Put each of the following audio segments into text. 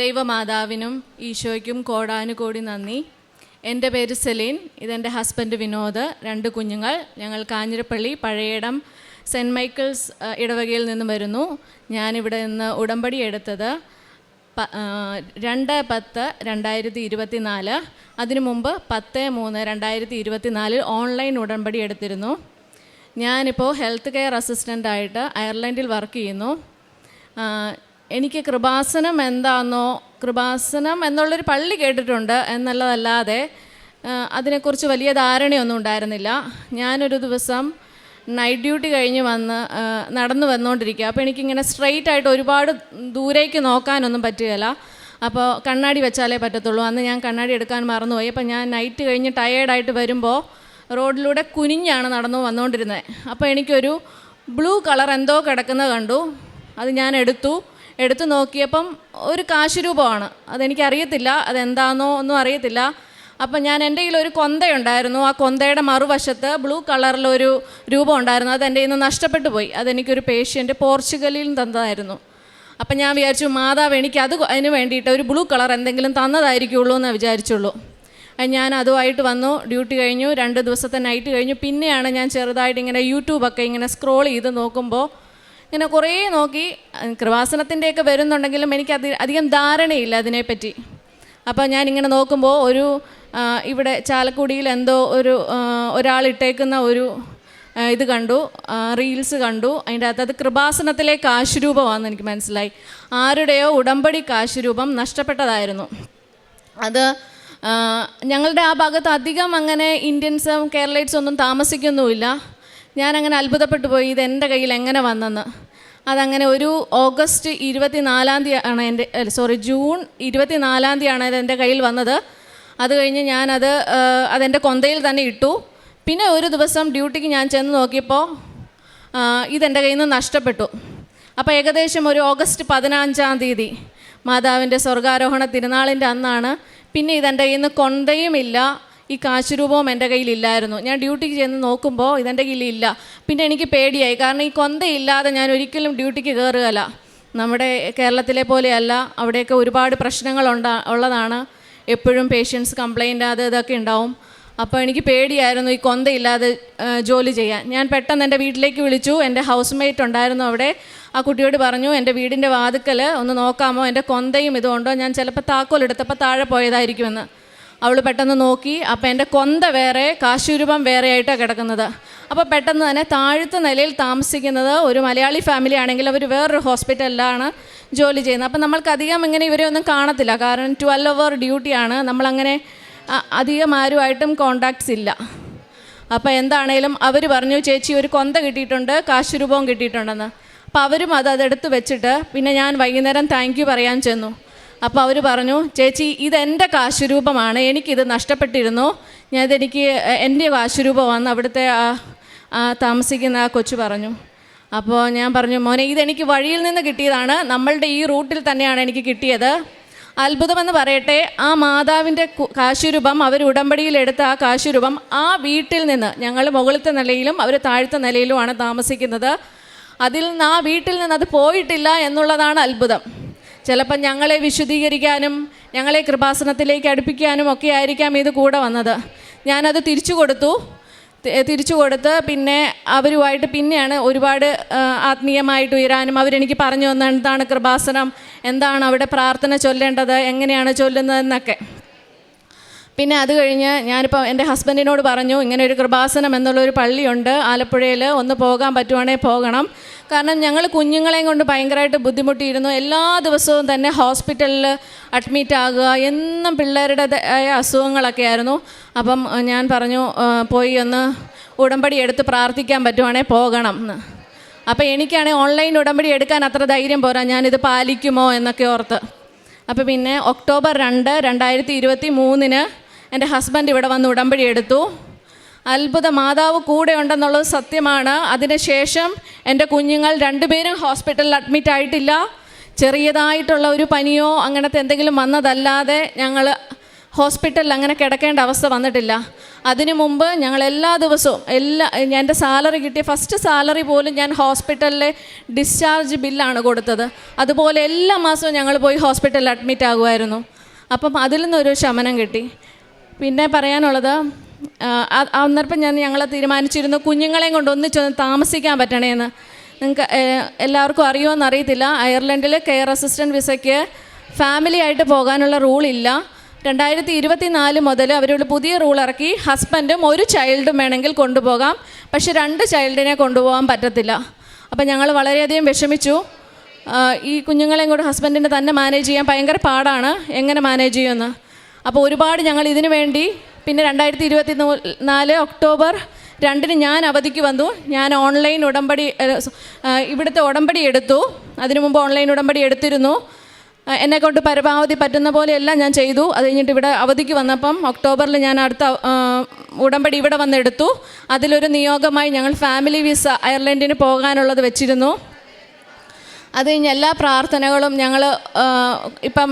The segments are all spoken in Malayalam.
ദൈവമാതാവിനും ഈശോയ്ക്കും കോടാനുകോടി നന്ദി. എന്റെ പേര് സെലീൻ ഇതെന്റെ ഹസ്ബൻഡ് വിനോദ് രണ്ട് കുഞ്ഞുങ്ങൾ. ഞങ്ങൾ കാഞ്ഞിരപ്പള്ളി പഴയടം സെന്റ് മൈക്കിൾസ് ഇടവകയിൽ നിന്ന് വരുന്നു. ഞാനിവിടെ നിന്ന് ഉടമ്പടി എടുത്തത് രണ്ട് പത്ത് രണ്ടായിരത്തി ഇരുപത്തി നാല് അതിനു മുമ്പ് പത്ത് മൂന്ന് രണ്ടായിരത്തി ഇരുപത്തി നാലിൽ ഓൺലൈൻ ഉടമ്പടി എടുത്തിരുന്നു. ഞാനിപ്പോൾ ഹെൽത്ത് കെയർ അസിസ്റ്റന്റായിട്ട് അയർലൻഡിൽ വർക്ക് ചെയ്യുന്നു. എനിക്ക് കൃപാസനം എന്താണെന്നോ കൃപാസനം എന്നുള്ളൊരു പള്ളി കേട്ടിട്ടുണ്ട് എന്നുള്ളതല്ലാതെ അതിനെക്കുറിച്ച് വലിയ ധാരണയൊന്നും ഉണ്ടായിരുന്നില്ല. ഞാനൊരു ദിവസം നൈറ്റ് ഡ്യൂട്ടി കഴിഞ്ഞ് വന്ന് നടന്നു വന്നുകൊണ്ടിരിക്കുക അപ്പോൾ എനിക്കിങ്ങനെ സ്ട്രെയിറ്റ് ആയിട്ട് ഒരുപാട് ദൂരേക്ക് നോക്കാനൊന്നും പറ്റുകയില്ല. അപ്പോൾ കണ്ണാടി വെച്ചാലേ പറ്റത്തുള്ളൂ. അന്ന് ഞാൻ കണ്ണാടി എടുക്കാൻ മറന്നുപോയി. അപ്പോൾ ഞാൻ നൈറ്റ് കഴിഞ്ഞ് ടയേർഡായിട്ട് വരുമ്പോൾ റോഡിലൂടെ കുനിഞ്ഞാണ് നടന്നു വന്നുകൊണ്ടിരുന്നത് അപ്പോൾ എനിക്കൊരു ബ്ലൂ കളർ എന്തോ കിടക്കുന്നത് കണ്ടു. അത് ഞാൻ എടുത്തു. എടുത്തു നോക്കിയപ്പം ഒരു കാശ് രൂപമാണ് അതെനിക്കറിയത്തില്ല അതെന്താണെന്നോ ഒന്നും അറിയത്തില്ല. അപ്പം ഞാൻ എന്റെ കയ്യിൽ ഒരു കൊന്തയുണ്ടായിരുന്നു. ആ കൊന്തയുടെ മറുവശത്ത് ബ്ലൂ കളറിലൊരു രൂപം ഉണ്ടായിരുന്നു അത് എന്റെ കയ്യിൽ നിന്ന് നഷ്ടപ്പെട്ടു പോയി. അതെനിക്കൊരു പേഷ്യന്റ് പോർച്ചുഗലിൽ തന്നതായിരുന്നു. അപ്പം ഞാൻ വിചാരിച്ചു മാതാവ് എനിക്ക് അത് അതിന് വേണ്ടിയിട്ട് ഒരു ബ്ലൂ കളർ എന്തെങ്കിലും തന്നതായിരിക്കുള്ളൂ എന്ന് വിചാരിച്ചുള്ളൂ. ഞാൻ അതുമായിട്ട് വന്നു. ഡ്യൂട്ടി കഴിഞ്ഞു. രണ്ട് ദിവസത്തെ നൈറ്റ് കഴിഞ്ഞു. പിന്നെയാണ് ഞാൻ ചെറുതായിട്ട് ഇങ്ങനെ യൂട്യൂബൊക്കെ ഇങ്ങനെ സ്ക്രോൾ ചെയ്ത് നോക്കുമ്പോൾ ഇങ്ങനെ കുറേ നോക്കി കൃപാസനത്തിന്റെയൊക്കെ വരുന്നുണ്ടെങ്കിലും എനിക്ക് അതി അധികം ധാരണയില്ല അതിനെപ്പറ്റി. അപ്പോൾ ഞാനിങ്ങനെ നോക്കുമ്പോൾ ഒരു ഇവിടെ ചാലക്കുടിയിൽ എന്തോ ഒരു ഒരാൾ ഇട്ടേക്കുന്ന ഒരു ഇത് കണ്ടു റീൽസ് കണ്ടു. അതിന്റെ അകത്ത് അത് കൃപാസനത്തിലെ കാശുരൂപമാണെന്ന് എനിക്ക് മനസ്സിലായി. ആരുടെയോ ഉടമ്പടി കാശുരൂപം നഷ്ടപ്പെട്ടതായിരുന്നു. അത് ഞങ്ങളുടെ ആ ഭാഗത്ത് അധികം അങ്ങനെ ഇന്ത്യൻസും കേരളൈറ്റ്സും ഒന്നും താമസിക്കുന്നുമില്ല. ഞാനങ്ങനെ അത്ഭുതപ്പെട്ടു പോയി ഇത് എന്റെ കയ്യിൽ എങ്ങനെ വന്നെന്ന്. അതങ്ങനെ ഒരു ഓഗസ്റ്റ് ഇരുപത്തി നാലാം തീയതി ആണ് എന്റെ സോറി ജൂൺ ഇരുപത്തി നാലാം ആണ് അത് എന്റെ കയ്യിൽ വന്നത്. അത് കഴിഞ്ഞ് ഞാനത് അതെന്റെ കൊന്തയിൽ തന്നെ ഇട്ടു. പിന്നെ ഒരു ദിവസം ഡ്യൂട്ടിക്ക് ഞാൻ ചെന്ന് നോക്കിയപ്പോൾ ഇതെന്റെ കയ്യിൽ നിന്ന് നഷ്ടപ്പെട്ടു. അപ്പോൾ ഏകദേശം ഒരു ഓഗസ്റ്റ് പതിനഞ്ചാം തീയതി മാതാവിന്റെ സ്വർഗാരോഹണ തിരുനാളിന്റെ അന്നാണ്. പിന്നെ ഇതെന്റെ കയ്യിൽ നിന്ന് കൊന്തയുമില്ല. ഈ കാശുരൂപവും എന്റെ കയ്യിലില്ലായിരുന്നു. ഞാൻ ഡ്യൂട്ടിക്ക് ചെന്ന് നോക്കുമ്പോൾ ഇതെന്റെ കയ്യിലില്ല. പിന്നെ എനിക്ക് പേടിയായി. കാരണം ഈ കൊന്തയില്ലാതെ ഞാൻ ഒരിക്കലും ഡ്യൂട്ടിക്ക് കയറുകയല്ല നമ്മുടെ കേരളത്തിലെ പോലെയല്ല. അവിടെയൊക്കെ ഒരുപാട് പ്രശ്നങ്ങളുണ്ടാ ഉള്ളതാണ്. എപ്പോഴും പേഷ്യൻസ് കംപ്ലയിന്റ് അത് ഇതൊക്കെ ഉണ്ടാവും. അപ്പോൾ എനിക്ക് പേടിയായിരുന്നു ഈ കൊന്തയില്ലാതെ ജോലി ചെയ്യാൻ. ഞാൻ പെട്ടെന്ന് എന്റെ വീട്ടിലേക്ക് വിളിച്ചു. എന്റെ ഹൗസ് മേറ്റ് ഉണ്ടായിരുന്നു അവിടെ. ആ കുട്ടിയോട് പറഞ്ഞു എന്റെ വീടിന്റെ വാതുക്കൽ ഒന്ന് നോക്കാമോ? എന്റെ കൊന്തയും ഇതുകൊണ്ടോ ഞാൻ ചിലപ്പോൾ താക്കോൽ എടുത്തപ്പോൾ താഴെ പോയതായിരിക്കുമെന്ന്. അവൾ പെട്ടെന്ന് നോക്കി അപ്പോൾ എന്റെ കൊന്ത വേറെ കാശുരൂപം വേറെ ആയിട്ടാണ് കിടക്കുന്നത്. അപ്പോൾ പെട്ടെന്ന് തന്നെ താഴത്തെ നിലയിൽ താമസിക്കുന്നത് ഒരു മലയാളി ഫാമിലി ആണെങ്കിൽ അവർ വേറൊരു ഹോസ്പിറ്റലിലാണ് ജോലി ചെയ്യുന്നത്. അപ്പം നമ്മൾക്കധികം ഇങ്ങനെ ഇവരെ ഒന്നും കാണത്തില്ല. കാരണം ട്വൽവ് അവർ ഡ്യൂട്ടിയാണ് നമ്മളങ്ങനെ അധികം ആരുമായിട്ടും കോണ്ടാക്ട്സ് ഇല്ല. അപ്പോൾ എന്താണേലും അവർ പറഞ്ഞു ചേച്ചി ഒരു കൊന്ത കിട്ടിയിട്ടുണ്ട് കാശുരൂപവും കിട്ടിയിട്ടുണ്ടെന്ന്. അപ്പോൾ അവരും അത് അതെടുത്ത് വെച്ചിട്ട് പിന്നെ ഞാൻ വൈകുന്നേരം താങ്ക് യു പറയാൻ ചെന്നു. അപ്പോൾ അവർ പറഞ്ഞു ചേച്ചി ഇതെന്റെ കാശുരൂപമാണ്. എനിക്കിത് നഷ്ടപ്പെട്ടിരുന്നു. ഞാൻ ഇതെനിക്ക് എന്റെ വന്ന് അവിടുത്തെ താമസിക്കുന്ന ആ കൊച്ചു പറഞ്ഞു. അപ്പോൾ ഞാൻ പറഞ്ഞു മോനെ ഇതെനിക്ക് വഴിയിൽ നിന്ന് കിട്ടിയതാണ്. നമ്മളുടെ ഈ റൂട്ടിൽ തന്നെയാണ് എനിക്ക് കിട്ടിയത്. അത്ഭുതമെന്ന് പറയട്ടെ ആ മാതാവിന്റെ കാശുരൂപം അവർ ഉടമ്പടിയിൽ എടുത്ത ആ കാശുരൂപം ആ വീട്ടിൽ നിന്ന് ഞങ്ങൾ മുകളിലത്തെ നിലയിലും അവർ താഴത്തെ നിലയിലുമാണ് താമസിക്കുന്നത്. അതിൽ നിന്ന് ആ വീട്ടിൽ നിന്ന് അത് പോയിട്ടില്ല എന്നുള്ളതാണ് അത്ഭുതം. ചിലപ്പോൾ ഞങ്ങളെ വിശുദ്ധീകരിക്കാനും ഞങ്ങളെ കൃപാസനത്തിലേക്ക് അടുപ്പിക്കാനും ഒക്കെ ആയിരിക്കാം ഇത് കൂടെ വന്നത്. ഞാനത് തിരിച്ചു കൊടുത്തു. തിരിച്ചു കൊടുത്ത് പിന്നെ അവരുമായിട്ട് പിന്നെയാണ് ഒരുപാട് ആത്മീയമായിട്ട് ഉയരാനും അവരെനിക്ക് പറഞ്ഞു തന്ന എന്താണ് കൃപാസനം എന്താണ് അവിടെ പ്രാർത്ഥന ചൊല്ലേണ്ടത് എങ്ങനെയാണ് ചൊല്ലുന്നതെന്നൊക്കെ. പിന്നെ അത് കഴിഞ്ഞ് ഞാനിപ്പോൾ എന്റെ ഹസ്ബൻഡിനോട് പറഞ്ഞു ഇങ്ങനെ ഒരു കൃപാസനം എന്നുള്ളൊരു പള്ളിയുണ്ട് ആലപ്പുഴയിൽ ഒന്ന് പോകാൻ പറ്റുവാണെങ്കിൽ പോകണം. കാരണം ഞങ്ങൾ കുഞ്ഞുങ്ങളെയും കൊണ്ട് ഭയങ്കരമായിട്ട് ബുദ്ധിമുട്ടിയിരുന്നു. എല്ലാ ദിവസവും തന്നെ ഹോസ്പിറ്റലിൽ അഡ്മിറ്റ് ആകുക എന്നും പിള്ളേരുടെ അസുഖങ്ങളൊക്കെ ആയിരുന്നു. അപ്പം ഞാൻ പറഞ്ഞു പോയി ഒന്ന് ഉടമ്പടി എടുത്ത് പ്രാർത്ഥിക്കാൻ പറ്റുവാണെങ്കിൽ പോകണം എന്ന്. അപ്പോൾ എനിക്കാണെങ്കിൽ ഓൺലൈൻ ഉടമ്പടി എടുക്കാൻ അത്ര ധൈര്യം പോരാ ഞാനിത് പാലിക്കുമോ എന്നൊക്കെ ഓർത്ത്. അപ്പോൾ പിന്നെ ഒക്ടോബർ രണ്ട് രണ്ടായിരത്തി ഇരുപത്തി മൂന്നിന് എന്റെ ഹസ്ബൻഡ് ഇവിടെ വന്ന് ഉടമ്പടി എടുത്തു. അത്ഭുത മാതാവ് കൂടെ ഉണ്ടെന്നുള്ളത് സത്യമാണ്. അതിനുശേഷം എന്റെ കുഞ്ഞുങ്ങൾ രണ്ടുപേരും ഹോസ്പിറ്റലിൽ അഡ്മിറ്റ് ആയിട്ടില്ല. ചെറിയതായിട്ടുള്ള ഒരു പനിയോ അങ്ങനത്തെ എന്തെങ്കിലും വന്നതല്ലാതെ ഞങ്ങൾ ഹോസ്പിറ്റലിൽ അങ്ങനെ കിടക്കേണ്ട അവസ്ഥ വന്നിട്ടില്ല. അതിനു മുമ്പ് ഞങ്ങൾ എല്ലാ ദിവസവും എല്ലാ എന്റെ സാലറി കിട്ടിയ ഫസ്റ്റ് സാലറി പോലും ഞാൻ ഹോസ്പിറ്റലിലെ ഡിസ്ചാർജ് ബില്ലാണ് കൊടുത്തത്. അതുപോലെ എല്ലാ മാസവും ഞങ്ങൾ പോയി ഹോസ്പിറ്റലിൽ അഡ്മിറ്റ് ആകുമായിരുന്നു. അപ്പം അതിൽ നിന്നൊരു ശമനം കിട്ടി. പിന്നെ പറയാനുള്ളത് ആ, അ- അന്നേരം ഞാൻ ഞങ്ങൾ തീരുമാനിച്ചിരുന്നു കുഞ്ഞുങ്ങളെയും കൊണ്ട് ഒന്നിച്ചൊന്ന് താമസിക്കാൻ പറ്റണേന്ന് നിങ്ങൾക്ക് എല്ലാവർക്കും അറിയുമോ അറിയത്തില്ല. അയർലൻഡിൽ കെയർ അസിസ്റ്റന്റ് വിസയ്ക്ക് ഫാമിലി ആയിട്ട് പോകാനുള്ള റൂളില്ല രണ്ടായിരത്തി ഇരുപത്തി നാല് മുതൽ അവരോട് പുതിയ റൂൾ ഇറക്കി. ഹസ്ബൻഡും ഒരു ചൈൽഡും വേണമെങ്കിൽ കൊണ്ടുപോകാം. പക്ഷെ രണ്ട് ചൈൽഡിനെ കൊണ്ടുപോകാൻ പറ്റത്തില്ല. അപ്പം ഞങ്ങൾ വളരെയധികം വിഷമിച്ചു. ഈ കുഞ്ഞുങ്ങളെയും കൂടെ ഹസ്ബൻഡിനെ തന്നെ മാനേജ് ചെയ്യാൻ ഭയങ്കര പാടാണ്. എങ്ങനെ മാനേജ് ചെയ്യുമെന്ന്. അപ്പോൾ ഒരുപാട് ഞങ്ങൾ ഇതിനു വേണ്ടി പിന്നെ രണ്ടായിരത്തി ഇരുപത്തി നാല് ഒക്ടോബർ രണ്ടിന് ഞാൻ അവധിക്ക് വന്നു. ഞാൻ ഓൺലൈൻ ഉടമ്പടി ഇവിടുത്തെ ഉടമ്പടി എടുത്തു. അതിനു മുമ്പ് ഓൺലൈൻ ഉടമ്പടി എടുത്തിരുന്നു. എന്നെ കൊണ്ട് പരമാവധി പറ്റുന്ന പോലെയെല്ലാം ഞാൻ ചെയ്തു. അത് കഴിഞ്ഞിട്ട് ഇവിടെ അവധിക്ക് വന്നപ്പം ഒക്ടോബറിൽ ഞാൻ അടുത്ത ഉടമ്പടി ഇവിടെ വന്നെടുത്തു. അതിലൊരു നിയോഗമായി ഞങ്ങൾ ഫാമിലി വിസ അയർലൻഡിന് പോകാനുള്ളത് വെച്ചിരുന്നു. അത് കഴിഞ്ഞ് എല്ലാ പ്രാർത്ഥനകളും ഞങ്ങൾ ഇപ്പം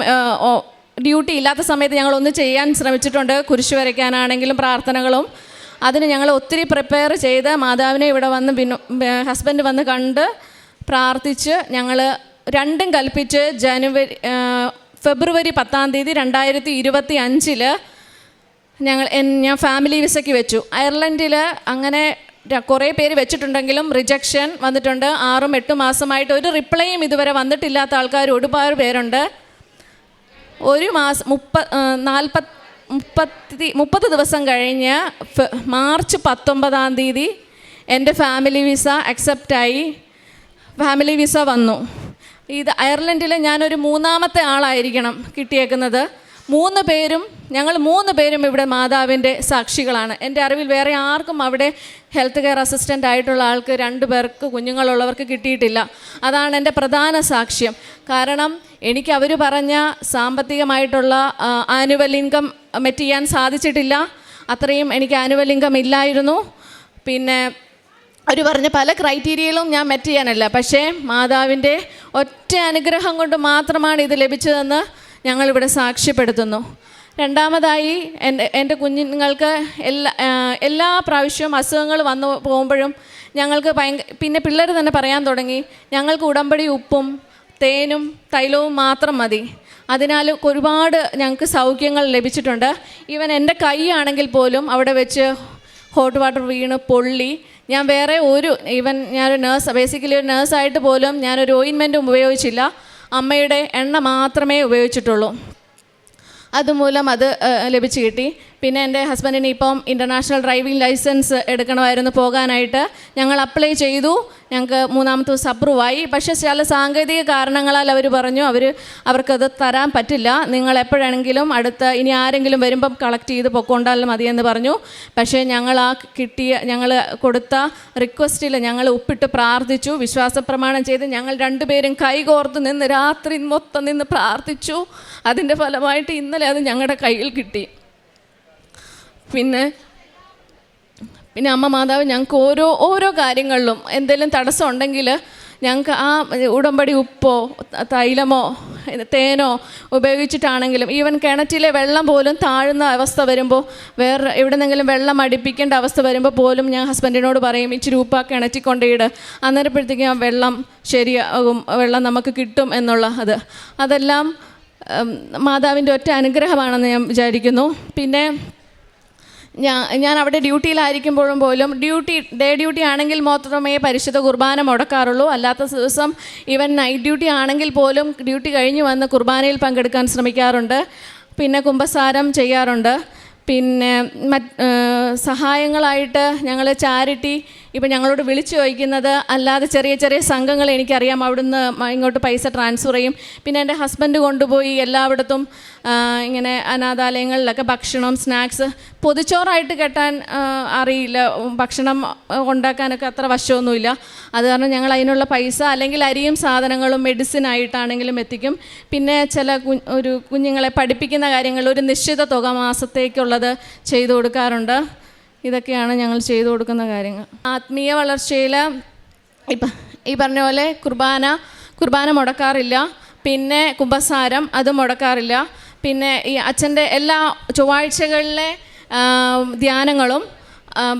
ഡ്യൂട്ടി ഇല്ലാത്ത സമയത്ത് ഞങ്ങൾ ഒന്ന് ചെയ്യാൻ ശ്രമിച്ചിട്ടുണ്ട്. കുരിശ് വരയ്ക്കാനാണെങ്കിലും പ്രാർത്ഥനകളും. അതിന് ഞങ്ങൾ ഒത്തിരി പ്രിപ്പയർ ചെയ്ത് മാതാവിനെ ഇവിടെ വന്ന് പിന്നെ ഹസ്ബൻഡ് വന്ന് കണ്ട് പ്രാർത്ഥിച്ച് ഞങ്ങൾ രണ്ടും കൽപ്പിച്ച് ജനുവരി ഫെബ്രുവരി പത്താം തീയതി രണ്ടായിരത്തി ഇരുപത്തി അഞ്ചിൽ ഞങ്ങൾ ഞാൻ ഫാമിലി വിസയ്ക്ക് വെച്ചു. അയർലൻഡിൽ അങ്ങനെ കുറേ പേര് വെച്ചിട്ടുണ്ടെങ്കിലും റിജക്ഷൻ വന്നിട്ടുണ്ട്. ആറും എട്ടും മാസമായിട്ട് ഒരു റിപ്ലൈയും ഇതുവരെ വന്നിട്ടില്ലാത്ത ആൾക്കാർ ഒരുപാട് പേരുണ്ട്. ഒരു മാസം മുപ്പ നാൽപ്പത് മുപ്പത്തി മുപ്പത് ദിവസം കഴിഞ്ഞ് മാർച്ച് പത്തൊമ്പതാം തീയതി എന്റെ ഫാമിലി വിസ അക്സെപ്റ്റായി. ഫാമിലി വിസ വന്നു. ഇത് അയർലൻഡിൽ ഞാനൊരു മൂന്നാമത്തെ ആളായിരിക്കണം കിട്ടിയേക്കുന്നത്. മൂന്ന് പേരും ഞങ്ങൾ മൂന്ന് പേരും ഇവിടെ മാതാവിന്റെ സാക്ഷികളാണ്. എന്റെ അറിവിൽ വേറെ ആർക്കും അവിടെ ഹെൽത്ത് കെയർ അസിസ്റ്റന്റ് ആയിട്ടുള്ള ആൾക്ക് രണ്ട് പേർക്ക് കുഞ്ഞുങ്ങളുള്ളവർക്ക് കിട്ടിയിട്ടില്ല. അതാണ് എന്റെ പ്രധാന സാക്ഷ്യം. കാരണം എനിക്ക് അവർ പറഞ്ഞ സാമ്പത്തികമായിട്ടുള്ള ആനുവൽ ഇൻകം മെറ്റ് ചെയ്യാൻ സാധിച്ചിട്ടില്ല. അത്രയും എനിക്ക് ആനുവൽ ഇൻകം ഇല്ലായിരുന്നു. പിന്നെ അവർ പറഞ്ഞ പല ക്രൈറ്റീരിയയിലും ഞാൻ മെറ്റ് ചെയ്യാനല്ല. പക്ഷേ മാതാവിന്റെ ഒറ്റ അനുഗ്രഹം കൊണ്ട് മാത്രമാണ് ഇത് ലഭിച്ചതെന്ന് ഞങ്ങളിവിടെ സാക്ഷ്യപ്പെടുത്തുന്നു. രണ്ടാമതായി എന്റെ എന്റെ കുഞ്ഞുങ്ങൾക്ക് എല്ലാ എല്ലാ പ്രാവശ്യവും അസുഖങ്ങൾ വന്നു പോകുമ്പോഴും ഞങ്ങൾക്ക് ഭയങ്കര പിന്നെ പിള്ളേർ തന്നെ പറയാൻ തുടങ്ങി ഞങ്ങൾക്ക് ഉടമ്പടി ഉപ്പും തേനും തൈലവും മാത്രം മതി. അതിനാൽ ഒരുപാട് ഞങ്ങൾക്ക് സൗഖ്യങ്ങൾ ലഭിച്ചിട്ടുണ്ട്. ഈവൻ എന്റെ കൈയാണെങ്കിൽ പോലും അവിടെ വെച്ച് ഹോട്ട് വാട്ടർ വീണ് പൊള്ളി. ഞാൻ വേറെ ഒരു ഈവൻ ഞാനൊരു നേഴ്സ് ബേസിക്കലി ഒരു നേഴ്സായിട്ട് പോലും ഞാനൊരു ഓയിൻമെന്റും ഉപയോഗിച്ചില്ല. അമ്മയുടെ എണ്ണ മാത്രമേ ഉപയോഗിച്ചിട്ടുള്ളൂ. അതുമൂലം അത് ലഭിച്ചു കിട്ടി. പിന്നെ എന്റെ ഹസ്ബൻഡിന് ഇപ്പം ഇന്റർനാഷണൽ ഡ്രൈവിംഗ് ലൈസൻസ് എടുക്കണമായിരുന്നു പോകാനായിട്ട്. ഞങ്ങൾ അപ്ലൈ ചെയ്തു. ഞങ്ങൾക്ക് മൂന്നാമത്തെ ദിവസം അപ്രൂവ് ആയി പക്ഷേ ചില സാങ്കേതിക കാരണങ്ങളാൽ അവർ പറഞ്ഞു അവർ അവർക്കത് തരാൻ പറ്റില്ല. നിങ്ങൾ എപ്പോഴാണെങ്കിലും അടുത്ത ഇനി ആരെങ്കിലും വരുമ്പം കളക്ട് ചെയ്ത് പൊക്കോണ്ടാലും മതിയെന്ന് പറഞ്ഞു. പക്ഷേ ഞങ്ങൾ ആ കിട്ടിയ ഞങ്ങൾ കൊടുത്ത റിക്വസ്റ്റിൽ ഞങ്ങൾ ഉപ്പിട്ട് പ്രാർത്ഥിച്ചു. വിശ്വാസപ്രമാണം ചെയ്ത് ഞങ്ങൾ രണ്ടുപേരും കൈകോർത്ത് നിന്ന് രാത്രി മൊത്തം നിന്ന് പ്രാർത്ഥിച്ചു. അതിന്റെ ഫലമായിട്ട് ഇന്നലെ അത് ഞങ്ങളുടെ കയ്യിൽ കിട്ടി. പിന്നെ പിന്നെ അമ്മ മാതാവ് ഞങ്ങൾക്ക് ഓരോ ഓരോ കാര്യങ്ങളിലും എന്തെങ്കിലും തടസ്സം ഉണ്ടെങ്കിൽ ഞങ്ങൾക്ക് ആ ഉടമ്പടി ഉപ്പോ തൈലമോ തേനോ ഉപയോഗിച്ചിട്ടാണെങ്കിലും ഈവൻ കിണറ്റിലെ വെള്ളം പോലും താഴ്ന്ന അവസ്ഥ വരുമ്പോൾ വേറെ എവിടെന്നെങ്കിലും വെള്ളം അടുപ്പിക്കേണ്ട അവസ്ഥ വരുമ്പോൾ പോലും ഞാൻ ഹസ്ബൻഡിനോട് പറയും ഇച്ചിരി ഉപ്പ കിണറ്റി കൊണ്ടിട് അന്നേരപ്പോഴത്തേക്കും ആ വെള്ളം ശരിയാകും വെള്ളം നമുക്ക് കിട്ടും എന്നുള്ള അത്. അതെല്ലാം മാതാവിന്റെ ഒറ്റ അനുഗ്രഹമാണെന്ന് ഞാൻ വിചാരിക്കുന്നു. പിന്നെ ഞാൻ ഞാൻ അവിടെ ഡ്യൂട്ടിയിലായിരിക്കുമ്പോഴും പോലും ഡ്യൂട്ടി ഡേ ഡ്യൂട്ടി ആണെങ്കിൽ മാത്രമേ പരിശുദ്ധ കുർബാന മുടക്കാറുള്ളൂ. അല്ലാത്ത ദിവസം ഈവൻ നൈറ്റ് ഡ്യൂട്ടി ആണെങ്കിൽ പോലും ഡ്യൂട്ടി കഴിഞ്ഞ് വന്ന് കുർബാനയിൽ പങ്കെടുക്കാൻ ശ്രമിക്കാറുണ്ട്. പിന്നെ കുംഭസാരം ചെയ്യാറുണ്ട്. പിന്നെ മറ്റ് സഹായങ്ങളായിട്ട് ഞങ്ങൾ ചാരിറ്റി ഇപ്പം ഞങ്ങളോട് വിളിച്ചു ചോദിക്കുന്നത് അല്ലാതെ ചെറിയ ചെറിയ സംഘങ്ങൾ എനിക്കറിയാം. അവിടുന്ന് ഇങ്ങോട്ട് പൈസ ട്രാൻസ്ഫർ ചെയ്യും. പിന്നെ എന്റെ ഹസ്ബൻഡ് കൊണ്ടുപോയി എല്ലായിടത്തും ഇങ്ങനെ അനാഥാലയങ്ങളിലൊക്കെ ഭക്ഷണം സ്നാക്സ് പൊതിച്ചോറായിട്ട് കെട്ടാൻ അറിയില്ല. ഭക്ഷണം ഉണ്ടാക്കാനൊക്കെ അത്ര വശമൊന്നുമില്ല. അത് കാരണം ഞങ്ങൾ അതിനുള്ള പൈസ അല്ലെങ്കിൽ അരിയും സാധനങ്ങളും മെഡിസിൻ ആയിട്ടാണെങ്കിലും എത്തിക്കും. പിന്നെ ചില ഒരു കുഞ്ഞുങ്ങളെ പഠിപ്പിക്കുന്ന കാര്യങ്ങൾ ഒരു നിശ്ചിത തുക മാസത്തേക്കുള്ളത് ചെയ്തു കൊടുക്കാറുണ്ട്. ഇതൊക്കെയാണ് ഞങ്ങൾ ചെയ്തു കൊടുക്കുന്ന കാര്യങ്ങൾ. ആത്മീയ വളർച്ചയിൽ ഇപ്പം ഈ പറഞ്ഞ പോലെ കുർബാന കുർബാന മുടക്കാറില്ല. പിന്നെ കുംഭസാരം അത് മുടക്കാറില്ല. പിന്നെ ഈ അച്ഛന്റെ എല്ലാ ചൊവ്വാഴ്ചകളിലെ ധ്യാനങ്ങളും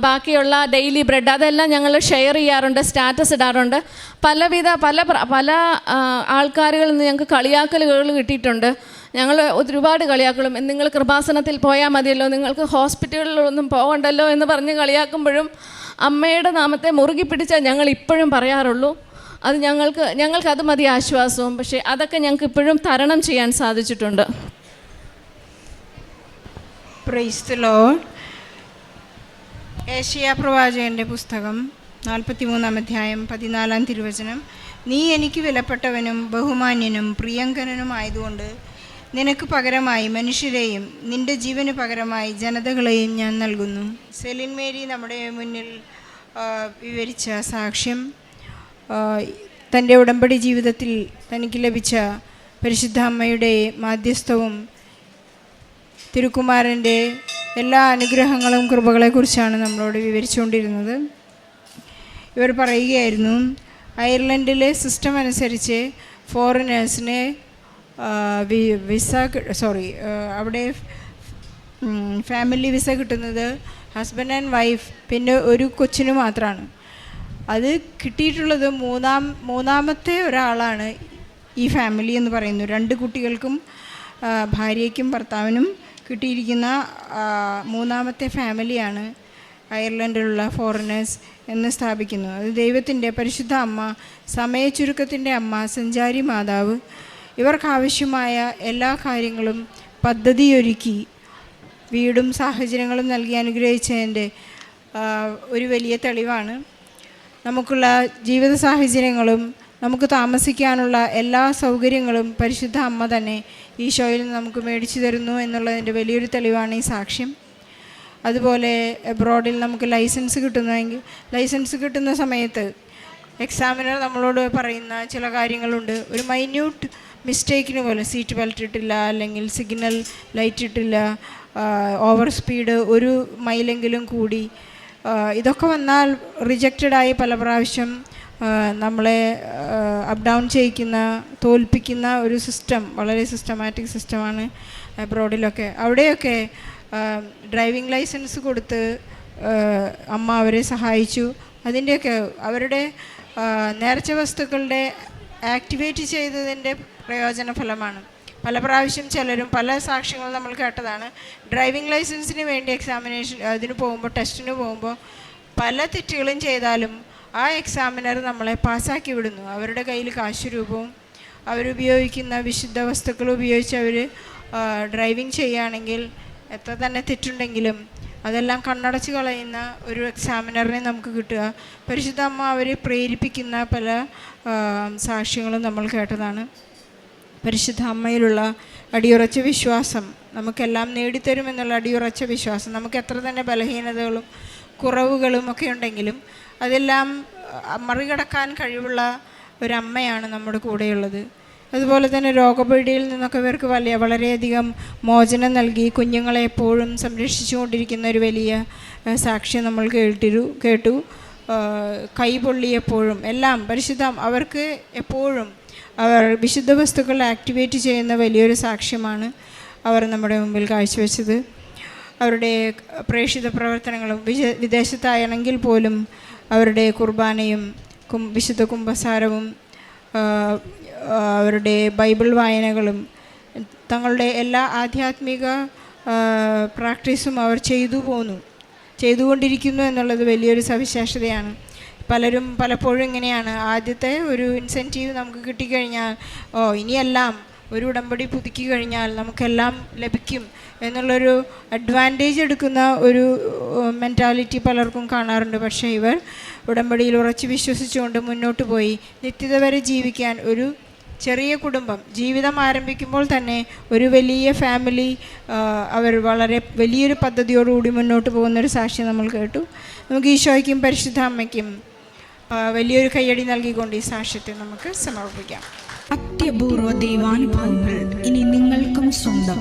ബാക്കിയുള്ള ഡെയിലി ബ്രെഡ് അതെല്ലാം ഞങ്ങൾ ഷെയർ ചെയ്യാറുണ്ട് സ്റ്റാറ്റസ് ഇടാറുണ്ട്. പലവിധ പല പല ആൾക്കാരുകളിൽ നിന്ന് ഞങ്ങൾക്ക് കളിയാക്കലുകൾ കിട്ടിയിട്ടുണ്ട്. ഞങ്ങൾ ഒരുപാട് കളിയാക്കളും നിങ്ങൾ കൃപാസനത്തിൽ പോയാൽ മതിയല്ലോ. നിങ്ങൾക്ക് ഹോസ്പിറ്റലുകളിലൊന്നും പോകണ്ടല്ലോ എന്ന് പറഞ്ഞ് കളിയാക്കുമ്പോഴും അമ്മയുടെ നാമത്തെ മുറുകി പിടിച്ചാൽ ഞങ്ങൾ ഇപ്പോഴും പറയാറുള്ളൂ. അത് ഞങ്ങൾക്ക് ഞങ്ങൾക്ക് അത് മതി ആശ്വാസവും. പക്ഷേ അതൊക്കെ ഞങ്ങൾക്ക് ഇപ്പോഴും തരണം ചെയ്യാൻ സാധിച്ചിട്ടുണ്ട്. പ്രൈസ് ദി ലോർഡ് ഏഷ്യ പ്രവാചകന്റെ പുസ്തകം നാൽപ്പത്തി മൂന്നാം അധ്യായം പതിനാലാം തിരുവചനം. നീ എനിക്ക് വിലപ്പെട്ടവനും ബഹുമാന്യനും പ്രിയങ്കരനുമായതുകൊണ്ട് നിനക്ക് പകരമായി മനുഷ്യരെയും നിന്റെ ജീവന് പകരമായി ജനതകളെയും ഞാൻ നൽകുന്നു. സെലിൻ മേരി നമ്മുടെ മുന്നിൽ വിവരിച്ച സാക്ഷ്യം തന്റെ ഉടമ്പടി ജീവിതത്തിൽ തനിക്ക് ലഭിച്ച പരിശുദ്ധ അമ്മയുടെ മാധ്യസ്ഥവും തിരുക്കുമാരന്റെ എല്ലാ അനുഗ്രഹങ്ങളും കൃപകളെക്കുറിച്ചാണ് നമ്മളോട് വിവരിച്ചുകൊണ്ടിരുന്നത്. ഇവർ പറയുകയായിരുന്നു അയർലൻഡിലെ സിസ്റ്റം അനുസരിച്ച് ഫോറിനേഴ്സിന് വിസ സോറി അവിടെ ഫാമിലി വിസ കിട്ടുന്നത് ഹസ്ബൻഡ് ആൻഡ് വൈഫ് പിന്നെ ഒരു കൊച്ചിന് മാത്രമാണ് അത് കിട്ടിയിട്ടുള്ളത് മൂന്നാം മൂന്നാമത്തെ ഒരാളാണ് ഈ ഫാമിലി എന്ന് പറയുന്നത്. രണ്ട് കുട്ടികൾക്കും ഭാര്യയ്ക്കും ഭർത്താവിനും കിട്ടിയിരിക്കുന്ന മൂന്നാമത്തെ ഫാമിലിയാണ് അയർലൻഡിലുള്ള ഫോറിനേഴ്സ് എന്ന് സ്ഥാപിക്കുന്നു അത് ദൈവത്തിന്റെ പരിശുദ്ധ അമ്മ സമയച്ചുരുക്കത്തിന്റെ അമ്മ സഞ്ചാരി മാതാവ് ഇവർക്കാവശ്യമായ എല്ലാ കാര്യങ്ങളും പദ്ധതിയൊരുക്കി വീടും സാഹചര്യങ്ങളും നൽകി അനുഗ്രഹിച്ചതിന്റെ ഒരു വലിയ തെളിവാണ്. നമുക്കുള്ള ജീവിത സാഹചര്യങ്ങളും നമുക്ക് താമസിക്കാനുള്ള എല്ലാ സൗകര്യങ്ങളും പരിശുദ്ധ അമ്മ തന്നെ ഈശോയിൽ നിന്ന് നമുക്ക് മേടിച്ചു തരുന്നു എന്നുള്ളതിന്റെ വലിയൊരു തെളിവാണ് ഈ സാക്ഷ്യം. അതുപോലെ എബ്രോഡിൽ നമുക്ക് ലൈസൻസ് കിട്ടുന്നതെങ്കിൽ ലൈസൻസ് കിട്ടുന്ന സമയത്ത് എക്സാമിനർ നമ്മളോട് പറയുന്ന ചില കാര്യങ്ങളുണ്ട്. ഒരു മൈന്യൂട്ട് മിസ്റ്റേക്കിന് പോലെ സീറ്റ് ബെൽറ്റ് ഇട്ടില്ല അല്ലെങ്കിൽ സിഗ്നൽ ലൈറ്റ് ഇട്ടില്ല ഓവർ സ്പീഡ് ഒരു മൈലെങ്കിലും കൂടി. ഇതൊക്കെ വന്നാൽ റിജക്റ്റഡായി പല പ്രാവശ്യം നമ്മളെ അപ് ഡൗൺ ചെയ്യിക്കുന്ന തോൽപ്പിക്കുന്ന ഒരു സിസ്റ്റം വളരെ സിസ്റ്റമാറ്റിക് സിസ്റ്റമാണ് അബ്രോഡിലൊക്കെ അവിടെയൊക്കെ ഡ്രൈവിംഗ് ലൈസൻസ് കൊടുത്ത് അമ്മ അവരെ സഹായിച്ചു. അതിന്റെയൊക്കെ അവരുടെ നേർച്ച വസ്തുക്കളുടെ ആക്ടിവേറ്റ് ചെയ്തതിന്റെ പ്രയോജന ഫലമാണ് പല പ്രാവശ്യം ചിലരും പല സാക്ഷ്യങ്ങളും നമ്മൾ കേട്ടതാണ്. ഡ്രൈവിംഗ് ലൈസൻസിന് വേണ്ടി എക്സാമിനേഷൻ അതിന് പോകുമ്പോൾ ടെസ്റ്റിന് പോകുമ്പോൾ പല തെറ്റുകളും ചെയ്താലും ആ എക്സാമിനർ നമ്മളെ പാസ്സാക്കി വിടുന്നു. അവരുടെ കയ്യിൽ കാശ് രൂപവും അവരുപയോഗിക്കുന്ന വിശുദ്ധ വസ്തുക്കൾ ഉപയോഗിച്ച് അവർ ഡ്രൈവിംഗ് ചെയ്യുകയാണെങ്കിൽ എത്ര തന്നെ തെറ്റുണ്ടെങ്കിലും അതെല്ലാം കണ്ണടച്ച് കളയുന്ന ഒരു എക്സാമിനറിനെ നമുക്ക് കിട്ടുക. പരിശുദ്ധ അമ്മ അവരെ പ്രേരിപ്പിക്കുന്ന പല സാക്ഷ്യങ്ങളും നമ്മൾ കേട്ടതാണ്. പരിശുദ്ധ അമ്മയിലുള്ള അടിയുറച്ച വിശ്വാസം നമുക്കെല്ലാം നേടിത്തരുമെന്നുള്ള അടിയുറച്ച വിശ്വാസം. നമുക്ക് എത്ര തന്നെ ബലഹീനതകളും കുറവുകളും ഒക്കെ ഉണ്ടെങ്കിലും അതെല്ലാം മറികടക്കാൻ കഴിവുള്ള ഒരമ്മയാണ് നമ്മുടെ കൂടെയുള്ളത്. അതുപോലെ തന്നെ രോഗപീഠയിൽ നിന്നൊക്കെ ഇവർക്ക് വലിയ വളരെയധികം മോചനം നൽകി കുഞ്ഞുങ്ങളെ എപ്പോഴും സംരക്ഷിച്ചുകൊണ്ടിരിക്കുന്ന ഒരു വലിയ സാക്ഷ്യം നമ്മൾ കേട്ടിരു കേട്ടു. ആഹ്, കൈ പൊള്ളിയെപ്പോഴും എല്ലാം പരിശുദ്ധം അവർക്ക് എപ്പോഴും അവർ വിശുദ്ധ വസ്തുക്കൾ ആക്ടിവേറ്റ് ചെയ്യുന്ന വലിയൊരു സാക്ഷ്യമാണ് അവർ നമ്മുടെ മുമ്പിൽ കാഴ്ചവെച്ചത്. അവരുടെ പ്രേക്ഷിത പ്രവർത്തനങ്ങളും വിജ വിദേശത്തായണെങ്കിൽ പോലും അവരുടെ കുർബാനയും കും വിശുദ്ധ കുംഭസാരവും അവരുടെ ബൈബിൾ വായനകളും തങ്ങളുടെ എല്ലാ ആധ്യാത്മിക പ്രാക്ടീസും അവർ ചെയ്തു പോന്നു. ചെയ്തുകൊണ്ടിരിക്കുന്നു എന്നുള്ളത് വലിയൊരു സവിശേഷതയാണ്. പലരും പലപ്പോഴും ഇങ്ങനെയാണ്. ആദ്യത്തെ ഒരു ഇൻസെന്റീവ് നമുക്ക് കിട്ടിക്കഴിഞ്ഞാൽ ഓ ഇനിയെല്ലാം ഒരു ഉടമ്പടി പുതുക്കി കഴിഞ്ഞാൽ നമുക്കെല്ലാം ലഭിക്കും എന്നുള്ളൊരു അഡ്വാന്റേജ് എടുക്കുന്ന ഒരു മെന്റാലിറ്റി പലർക്കും കാണാറുണ്ട്. പക്ഷേ ഇവർ ഉടമ്പടിയിൽ ഉറച്ചു വിശ്വസിച്ചുകൊണ്ട് മുന്നോട്ട് പോയി. നിത്യത വരെ ജീവിക്കാൻ ഒരു ചെറിയ കുടുംബം. ജീവിതം ആരംഭിക്കുമ്പോൾ തന്നെ ഒരു വലിയ ഫാമിലി അവർ വളരെ വലിയൊരു പദ്ധതിയോടുകൂടി മുന്നോട്ട് പോകുന്നൊരു സാക്ഷ്യം നമ്മൾ കേട്ടു. നമുക്ക് ഈശോയ്ക്കും പരിശുദ്ധ അമ്മയ്ക്കും വലിയൊരു കയ്യടി നൽകിക്കൊണ്ട് ഈ സാക്ഷ്യത്തെ നമുക്ക് സമർപ്പിക്കാം. അത്യപൂർവ ദൈവാനുഭവങ്ങൾ ഇനി നിങ്ങൾക്കും സ്വന്തം.